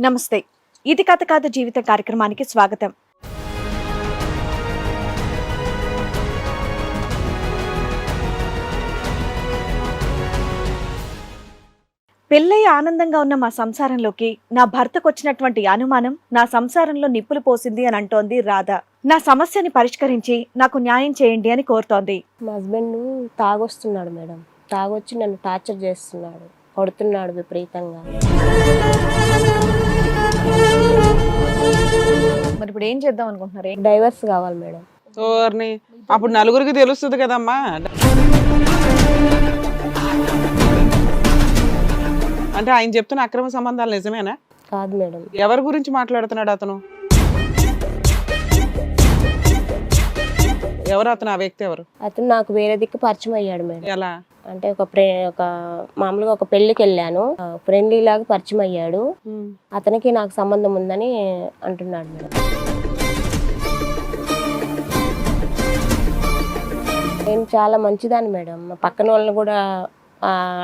నమస్తే. ఇది కథ కాదు జీవితం కార్యక్రమానికి స్వాగతం. పెళ్ళై ఆనందంగా ఉన్న మా సంసారంలోకి నా భర్తకు వచ్చినటువంటి అనుమానం నా సంసారంలో నిప్పులు పోసింది అని అంటోంది రాధ. నా సమస్యని పరిష్కరించి నాకు న్యాయం చేయండి అని కోరుతోంది. మా హస్బెండ్ తాగొస్తున్నాడు మేడం. తాగొచ్చి నన్ను టార్చర్ చేస్తున్నాడు. కొడుతున్నాడు విపరీతంగా. మరి ఇప్పుడు ఏం చేద్దాం అనుకుంటున్నారు? డైవర్స్ కావాలి మేడం? ఓర్ని అప్పుడు నలుగురికి తెలుస్తుంది కదమ్మా. అంటే ఆయన చెప్తున్న అక్రమ సంబంధాలు నిజమేనా? కాదు మేడం. ఎవరి గురించి మాట్లాడుతున్నాడు అతను? ఎవరు అతను? ఆ వ్యక్తి ఎవరు? అతను నాకు వేరే దిక్కు పరిచయం అయ్యాడు మేడం. ఎలా? అంటే ఒక ఒక మామూలుగా ఒక పెళ్ళికి వెళ్ళాను ఫ్రెండ్లీ లాగా పరిచయం అయ్యాడు. అతనికి నాకు సంబంధం ఉందని అంటున్నాడు మేడం. నేను చాలా మంచిదాన్ని మేడం. పక్కన వాళ్ళని కూడా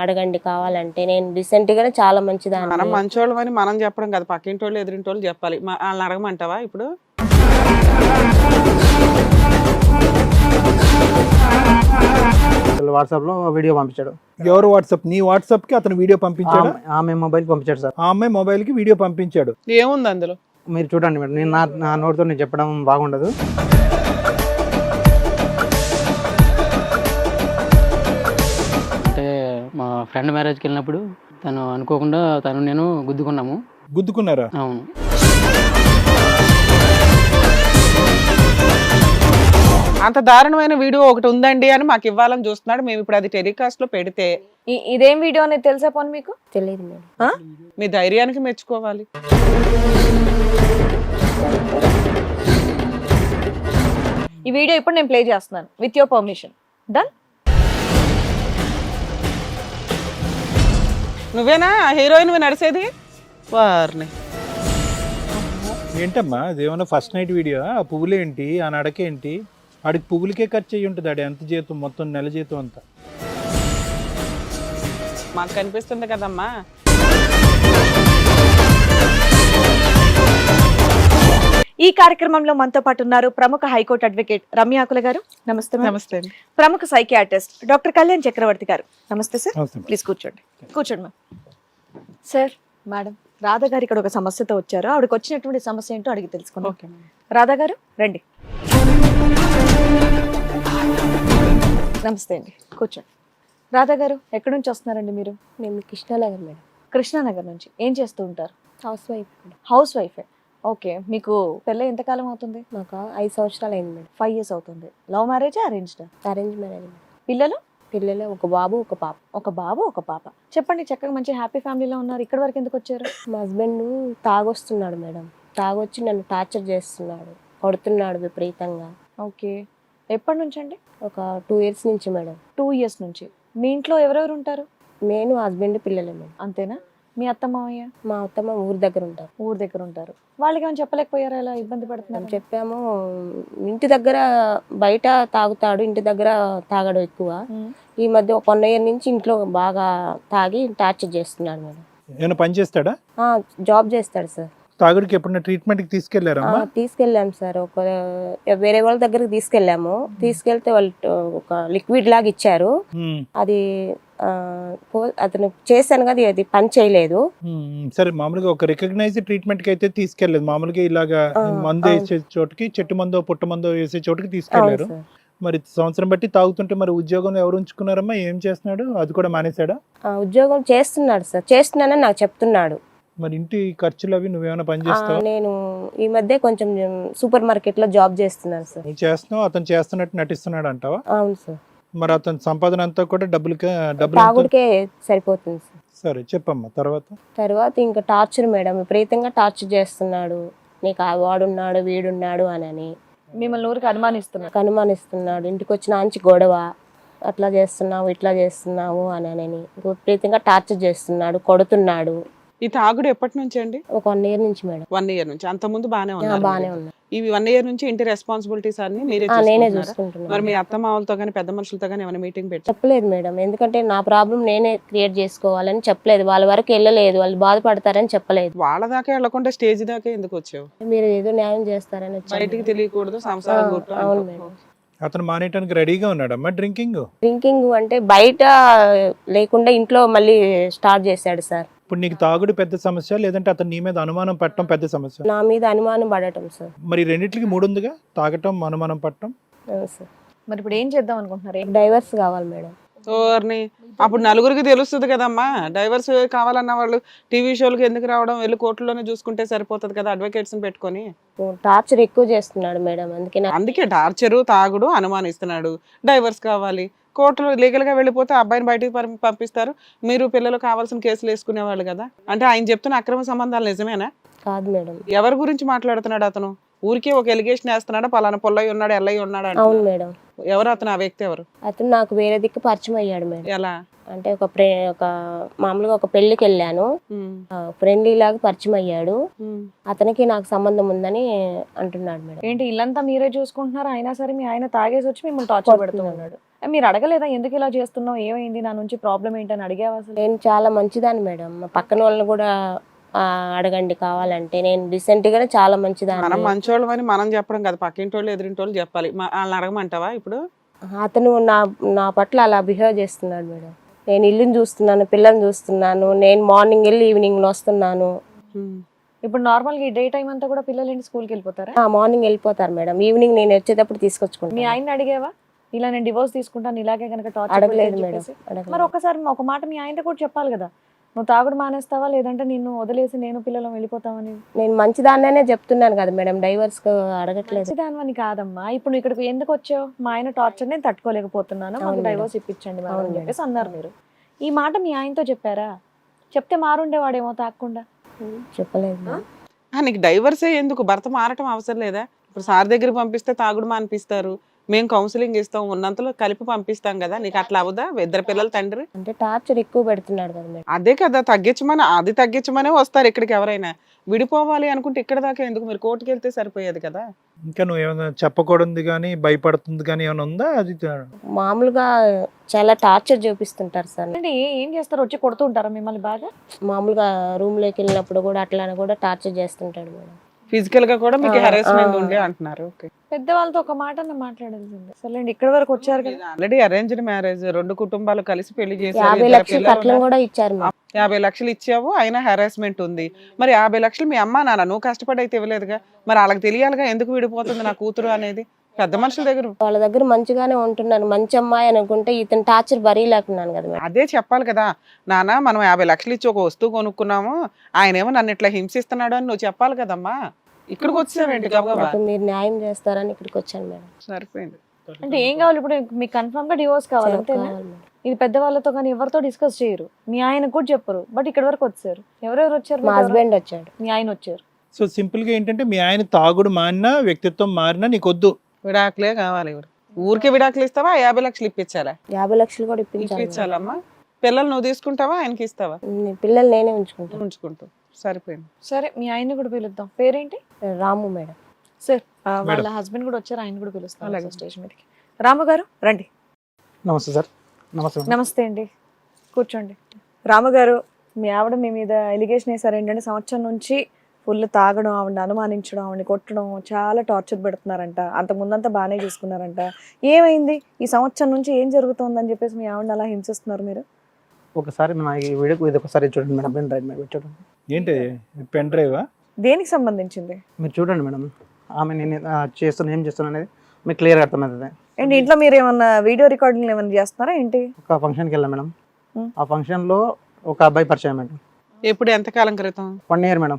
అడగండి కావాలంటే. నేను decent గానే చాలా మనం మంచిదాన్ని మంచోళ్ళం అని మనం చెప్పడం కదా. పక్కింటి వాళ్ళు ఎదురింటి వాళ్ళు చెప్పాలి వాళ్ళని అడగమంటావా ఇప్పుడు? వాట్సాప్లో వీడియో పంపించాడు. ఎవరు వాట్సాప్? నీ వాట్సాప్కి అతను వీడియో పంపించాడు? ఆమె- ఆమె మొబైల్ పంపించాడు సార్. ఆ అమ్మాయి మొబైల్కి వీడియో పంపించాడు. ఏముంది అందులో? మీరు చూడండి మేడం నేను నా నా నోటితో నేను చెప్పడం బాగుండదు. అంటే మా ఫ్రెండ్ మ్యారేజ్కి వెళ్ళినప్పుడు తను అనుకోకుండా తను నేను గుద్దుకున్నాము. గుద్దుకున్నారా? అవును. అంత దారుణమైన వీడియో ఒకటి ఉందండి అని మాకు ఇవ్వాలని చూస్తున్నాడు. మేము ఇప్పుడు అది టెలికాస్ట్లో పెడితే ఇదేం వీడియో అనేది తెలుసా పోనీ మీకు? తెలియదు మీ ధైర్యానికి మెచ్చుకోవాలి. ఈ వీడియో ఇప్పుడు నేను ప్లే చేస్తున్నాను. విత్ యువర్ పర్మిషన్ డన్ నువ్వేనా? హీరోయిన్ నడిచేది? వారిని. ఏంటమ్మా? అదేమన్నా ఫస్ట్ నైట్ వీడియో? ఆ పువ్వులేంటి? ఆ నడకేంటి? ఆడికి పువ్వులకే ఖర్చు అయ్యి ఉంటుంది ఆడి ఎంత జీతం మొత్తం నెల జీతం అంతా. మాకు కనిపిస్తుంది కదమ్మా. ఈ కార్యక్రమంలో మనతో పాటు ఉన్నారు ప్రముఖ హైకోర్టు అడ్వకేట్ రమ్యాకుల గారు. నమస్తే. నమస్తే అండి. ప్రముఖ సైకియాట్రిస్ట్ డాక్టర్ కళ్యాణ్ చక్రవర్తి గారు. నమస్తే సార్. ప్లీజ్ కూర్చోండి. కూర్చోండి మ్యామ్. సార్ మేడం రాధా గారు ఇక్కడ ఒక సమస్యతో వచ్చారు. ఆవిడకి వచ్చినటువంటి సమస్య ఏంటో అడిగి తెలుసుకుందాం. Okay madam. రాధా గారు రండి. నమస్తే అండి. కూర్చోండి. రాధా గారు ఎక్కడి నుంచి వస్తున్నారండి మీరు? మేము కృష్ణానగర్ మేడం. కృష్ణానగర్ నుంచి. ఏం చేస్తూ ఉంటారు? హౌస్ వైఫ్ హౌస్ వైఫే. ఓకే. మీకు పెళ్ళి ఎంతకాలం అవుతుంది? మాకు ఐదు సంవత్సరాలు అయింది మేడం. ఫైవ్ ఇయర్స్ అవుతుంది. Love marriage arranged? Arrange marriage పిల్లలు? పిల్లలు ఒక బాబు ఒక పాప. ఒక బాబు ఒక పాప. చెప్పండి చక్కగా మంచి హ్యాపీ ఫ్యామిలీలో ఉన్నారు. ఇక్కడ వరకు ఎందుకు వచ్చారు? మా హస్బెండ్ తాగొస్తున్నాడు మేడం. తాగొచ్చి నన్ను టార్చర్ చేస్తున్నాడు. కొడుతున్నాడు విపరీతంగా. ఓకే. ఎప్పటి నుంచి అండి ఒక టూ ఇయర్స్ నుంచి మేడం. టూ ఇయర్స్ నుంచి. మీ ఇంట్లో ఎవరెవరు ఉంటారు? నేను హస్బెండ్ పిల్లలే మేడం. అంతేనా? మీ అత్త మామయ్య మా అత్తమ్మ ఊరి దగ్గర ఉంటారు. ఊరు దగ్గర ఉంటారు. వాళ్ళకి ఏమైనా చెప్పలేకపోయారా? ఇలా ఇబ్బంది మేము పడుతున్నారు చెప్పాము ఇంటి దగ్గర బయట తాగుతాడు ఇంటి దగ్గర తాగడు ఎక్కువ. ఈ మధ్య ఒక వన్ ఇయర్ నుంచి ఇంట్లో బాగా తాగి టార్చర్ చేస్తున్నాడు మేడం. ఏమైనా పని చేస్తాడా? ఆ, జాబ్ చేస్తాడు సార్. తాగుడికి ఎప్పుడైనా ట్రీట్మెంట్కి ఆ, తీసుకెళ్ళారమ్మా తీసుకెళ్ళాం సార్. ఒక వేరే వాళ్ళ దగ్గరికి తీసుకెళ్ళాము. తీసుకెళ్తే వాళ్ళు ఒక లిక్విడ్ లాగా ఇచ్చారు. అది అతను చేశాను కదా అది పని చేయలేదు. సరే మామూలుగా ఒక రికగ్నైజ్ ట్రీట్మెంట్కి అయితే తీసుకెళ్ళేదు మామూలుగా ఇలాగా మందు. వేసే చోటుకి చెట్టు మందో పుట్ట మందో వేసే చోటుకి తీసుకెళ్ళారు. మరి సంవత్సరం బట్టి తాగుతుంటే మరి ఉద్యోగం ఎవరు ఉంచుకున్నారమ్మా? ఏం చేస్తున్నాడు? అది కూడా మానేశాడా? ఉద్యోగం చేస్తున్నాడు సార్. చేస్తున్నానని నాకు చెప్తున్నాడు. మరి ఇంటి ఖర్చులు అవి నువ్వేమైనా పని చేస్తావా? నేను ఈ మధ్య కొంచెం సూపర్ మార్కెట్లో జాబ్ చేస్తున్నాను సార్. నువ్వు చేస్తున్నావు అతను చేస్తున్నట్టు నటిస్తున్నాడు అంటావా? అవును సార్. మరి అతని సంపాదన అంతా కూడా డబ్బులకే డబ్బులు తాగుడికే సరిపోతుంది సార్. సరే చెప్పమ్మా తర్వాత? తర్వాత ఇంకా టార్చర్ మేడం విపరీతంగా టార్చర్ చేస్తున్నాడు. నీకు ఆ వాడున్నాడు వీడున్నాడు అని మిమ్మల్ని ఊరికి అనుమానిస్తున్నారు అనుమానిస్తున్నాడు. ఇంటికి వచ్చిన ఆంచి గొడవ అట్లా చేస్తున్నావు ఇట్లా చేస్తున్నావు అని అని విపరీతంగా టార్చర్ చేస్తున్నాడు కొడుతున్నాడు. ఈ తాగుడు ఎప్పటి నుంచి అండి? ఒక వన్ ఇయర్ నుంచి మేడం. వన్ ఇయర్ నుంచి. అంత ముందు బానే ఉన్నారు బాగానే మీరు. ఉన్నా ఇవి వన్ ఇయర్ నుంచి ఇంటి రెస్పాన్సిబిలిటీస్ అన్ని మీరే నేనే చూసుకుంటున్నారా? మరి చూసుకుంటున్నాను మీ అత్త మామలతో కానీ పెద్ద మనుషులతో కానీ ఏమైనా మీటింగ్ పెట్టారు చెప్పలేదు మేడం. ఎందుకంటే నా ప్రాబ్లం నేనే క్రియేట్ చేసుకోవాలని చెప్పలేదు. వాళ్ళ వరకు వెళ్ళలేదు. వాళ్ళు బాధపడతారని చెప్పలేదు. వాళ్ళ దాకా వెళ్ళకుండా స్టేజ్ దాకా ఎందుకు వచ్చావు? మీరు ఏదో న్యాయం చేస్తారని బయటికి. తెలియకూడదు. సంసారం అవును. మేడం. అతను మానేయటానికి రెడీగా ఉన్నాడమ్మా డ్రింకింగ్? డ్రింకింగ్ అంటే బయట లేకుండా ఇంట్లో మళ్ళీ స్టార్ట్ చేశాడు సార్. ఇప్పుడు నీకు తాగుడు పెద్ద సమస్య లేదంటే అతను నీ మీద అనుమానం పట్టడం పెద్ద సమస్య? నా మీద అనుమానం పడటం సార్. మరి రెండిట్లకి మూడు ఉందిగా తాగటం అనుమానం పట్టడం అవును సార్. మరి ఇప్పుడు ఏం చేద్దాం అనుకుంటున్నారు? ఏం- డైవర్స్ కావాలి మేడం. ఓర్ని అప్పుడు నలుగురికి తెలుస్తుంది కదమ్మా. డైవర్స్ కావాలన్న వాళ్ళు టీవీ షోలకు ఎందుకు రావడం? వెళ్ళి కోర్టులోనే చూసుకుంటే సరిపోతుంది కదా అడ్వకేట్స్ పెట్టుకొని. టార్చర్ ఎక్కువ చేస్తున్నాడు మేడం. అందుకే అందుకే టార్చరు తాగుడు అనుమానిస్తున్నాడు. డైవర్స్ కావాలి. కోర్టులో లీగల్గా వెళ్ళిపోతే ఆ అబ్బాయిని బయటికి పంపిస్తారు. మీరు పిల్లలు కావాల్సిన కేసులు వేసుకునేవాళ్ళు కదా. అంటే ఆయన చెప్తున్న అక్రమ సంబంధాలు నిజమేనా? కాదు మేడం. ఎవరి గురించి మాట్లాడుతున్నాడు అతను? ఊరికే ఒక ఎలిగేషన్ వేస్తున్నాడా? పలానా పొల్లయ్య ఉన్నాడు ఎల్లయ్య ఉన్నాడు అవును మేడం. ఎవరు అతను? ఆ వ్యక్తి ఎవరు? అతను నాకు వేరే దిక్కు పరిచయం అయ్యాడు మేడం. ఎలా? అంటే ఒక ప్రే ఒక మామూలుగా ఒక పెళ్ళికి వెళ్ళాను. ఫ్రెండ్లీ లాగా పరిచయం అయ్యాడు. అతనికి నాకు సంబంధం ఉందని అంటున్నాడు మేడం. ఏంటి ఇల్లంతా మీరే చూసుకుంటున్నారు? అయినా సరే మీ ఆయన తాగేసి వచ్చి మిమ్మల్ని టార్చర్ పెడుతూ కొడుతున్నాడు. ఉన్నాడు. ఏ, మీరు అడగలేదా ఎందుకు ఇలా చేస్తున్నావు? ఏమైంది? నా నుంచి ప్రాబ్లం ఏంటని అడిగావా అసలు? నేను చాలా మంచిదాన్ని మేడం. మా పక్కన వాళ్ళని కూడా ఆ, అడగండి కావాలంటే. నేను రీసెంట్ గానే చాలా మనం మంచిదాన్ని మంచోళ్ళం అని మనం చెప్పడం కదా. పక్కింటి వాళ్ళు ఎదురింటి వాళ్ళు చెప్పాలి. మా- వాళ్ళని అడగమంటావా ఇప్పుడు? అతను నా నా పట్ల అలా బిహేవ్ చేస్తున్నాడు మేడం. నేను ఇల్లుని చూస్తున్నాను పిల్లల్ని చూస్తున్నాను. నేను మార్నింగ్ వెళ్ళి ఈవినింగ్ వస్తున్నాను. ఇప్పుడు నార్మల్గా ఈ డే టైం అంతా కూడా పిల్లలు ఏంటి? స్కూల్కి వెళ్ళిపోతారా? ఆ మార్నింగ్ వెళ్ళిపోతారు మేడం. ఈవినింగ్ నేను వచ్చేటప్పుడు మీ తీసుకొచ్చుకుంటాను ఆయన అడిగావా? ఇలా నేను డివోర్స్ తీసుకుంటాను ఇలాగే కనుక టార్చర్. మరి ఒకసారి ఒక మాట మీ ఆయనతో కూడా చెప్పాలి కదా. నువ్వు తాగుడు మానేస్తావా లేదంటే నిన్ను వదిలేసి నేను పిల్లలు వెళ్ళిపోతామని? నేను మంచిదాన్నే చెప్తున్నాను కదా మేడం డైవర్స్ అడగట్లేదు. మంచిదానివని కాదమ్మా. ఇప్పుడు నువ్వు ఇక్కడికి ఎందుకు వచ్చావు? మా ఆయన టార్చర్ నేను తట్టుకోలేకపోతున్నాను మాకు. డైవోర్స్ ఇప్పించండి మేడం అని. చెప్పేసి అన్నారు మీరు. ఈ మాట మీ ఆయనతో చెప్పారా? చెప్తే మారుండేవాడేమో తాకుండా చెప్పలేదు నీకు డైవర్సే ఎందుకు? భర్త మారటం అవసరం లేదా? ఇప్పుడు సార్ దగ్గర పంపిస్తే తాగుడు మానిపిస్తారు. మేము కౌన్సిలింగ్ ఇస్తాం ఉన్నంతలో కలిపి పంపిస్తాం కదా నీకు అట్లా అవుదా? ఇద్దరు పిల్లల తండ్రి? అంటే టార్చర్ ఎక్కువ పెడుతున్నాడు కదా మేడం. అదే కదా తగ్గించమని అది తగ్గించమనే వస్తారు ఇక్కడికి ఎవరైనా. విడిపోవాలి అనుకుంటే ఇక్కడ దాకా ఎందుకు? మీరు కోర్టుకి వెళ్తే సరిపోయేది కదా. ఇంకా నువ్వు ఏమైనా చెప్పకూడదు కానీ భయపడుతుంది కానీ ఏమైనా ఉందా? అది మామూలుగా చాలా టార్చర్ చూపిస్తుంటారు సార్. అంటే ఏ- చేస్తారు? వచ్చి కొడుతూ ఉంటారా మిమ్మల్ని బాగా? మామూలుగా రూమ్లోకి వెళ్ళినప్పుడు కూడా అట్లా కూడా టార్చర్ చేస్తుంటాడు మేడం. ఫిజికల్గా కూడా మీకు హెరాస్మెంట్. ఉండే అంటున్నారు. పెద్దవాళ్ళతో ఒక మాట మాట్లాడాల్సింది. సర్లేండి ఇక్కడ వరకు వచ్చారు కదా. ఆల్రెడీ అరేంజ్డ్ మ్యారేజ్ రెండు కుటుంబాలు కలిసి పెళ్ళి చేశారు యాభై లక్షలు ఇచ్చావు అయినా హెరాస్మెంట్ ఉంది. మరి యాభై లక్షలు మీ అమ్మ నాన్న నువ్వు కష్టపడి అయితే ఇవ్వలేదుగా? మరి వాళ్ళకి తెలియాలిగా ఎందుకు విడిపోతుంది నా కూతురు అనేది? పెద్ద మనుషుల దగ్గర. వాళ్ళ దగ్గర మంచిగానే ఉంటున్నాను. మంచి అమ్మాయి అనుకుంటే ఇతను టార్చర్ బరీలేకున్నాను కదా మేడం. అదే చెప్పాలి కదా. నాన్న మనం యాభై లక్షలు ఇచ్చి ఒక వస్తువు కొనుక్కున్నాము. ఆయనేమో నన్ను ఇట్లా హింసిస్తున్నాడు అని నువ్వు చెప్పాలి కదమ్మా. ఇక్కడికి వచ్చావేంటి గబగబా? నాకు మీరు న్యాయం చేస్తారని ఇక్కడికి వచ్చాను మేడం. సరిపోయింది. అంటే ఏం కావాలి ఇప్పుడు? మీకు కన్ఫర్మ్గా డివోర్స్ కావాలి అంతేనా? కావాలి మేడం. ఇది పెద్దవాళ్ళతో కానీ ఎవరితో డిస్కస్ చేయరు. మీ ఆయన కూడా చెప్పరు. బట్ ఇక్కడ వరకు వచ్చారు. ఎవరెవరు వచ్చారు? మా? హస్బెండ్ వచ్చాడు. మీ ఆయన వచ్చారు. సో సింపుల్గా ఏంటంటే మీ ఆయన తాగుడు మారినా వ్యక్తిత్వం మారినా నీకు వద్దు విడాకులే కావాలి ఇవి ఊరికే విడాకులు ఇస్తావా? యాభై లక్షలు ఇప్పించాలా? యాభై లక్షలు కూడా ఇప్పించాలి. ఇప్పించాలమ్మా. పిల్లలు నువ్వు తీసుకుంటావా? ఆయనకి ఇస్తావా? పిల్లలు నేనే ఉంచుకుంటాను ఉంచుకుంటావు సరిపోయింది. సరే మీ ఆయన్ని కూడా పిలుద్దాం. పేరేంటి? రాము మేడం. సార్ ఆ, వాళ్ళ. హస్బెండ్ కూడా వచ్చారు. ఆయన కూడా పిలుస్తాం అలాగే. స్టేజ్ మీదకి. రాము గారు రండి. నమస్తే సార్. నమస్తే మేడం. నమస్తే అండి. కూర్చోండి. రాము గారు మీ ఆవిడ మీ మీద ఎలిగేషన్ వేసారు ఏంటంటే సంవత్సరం నుంచి ఫుల్ తాగడం ఆవిడని అనుమానించడం ఆవిడని కొట్టడం చాలా టార్చర్ పెడుతున్నారంట. అంత ముందంతా బాగానే చూసుకున్నారంట. ఏమైంది? ఈ సంవత్సరం నుంచి ఏం జరుగుతోందని చెప్పేసి మీ ఆవిడని అలా హింసిస్తున్నారు మీరు? ఒకసారి మన ఈ వీడియోకి ఇది ఒకసారి చూడండి మేడం పెన్ డ్రైవ్ మీద చూడండి. ఏంటి? పెన్ డ్రైవా దేనికి సంబంధించింది? మీరు చూడండి మేడం. ఆమె నేను ఆ, చేస్తున్నా ఏం చేస్తున్నా అనేది మీకు క్లియర్ అర్థమవుతుంది. ఏంటి ఇంట్లో మీరు ఏమన్నా వీడియో రికార్డింగ్ ఏమైనా చేస్తున్నారా? ఏంటి? ఒక ఫంక్షన్కి వెళ్ళాం మేడం. ఆ ఫంక్షన్లో ఒక అబ్బాయి పరిచయం మేడం. ఎప్పుడు? ఎంతకాలం క్రితం? One year madam.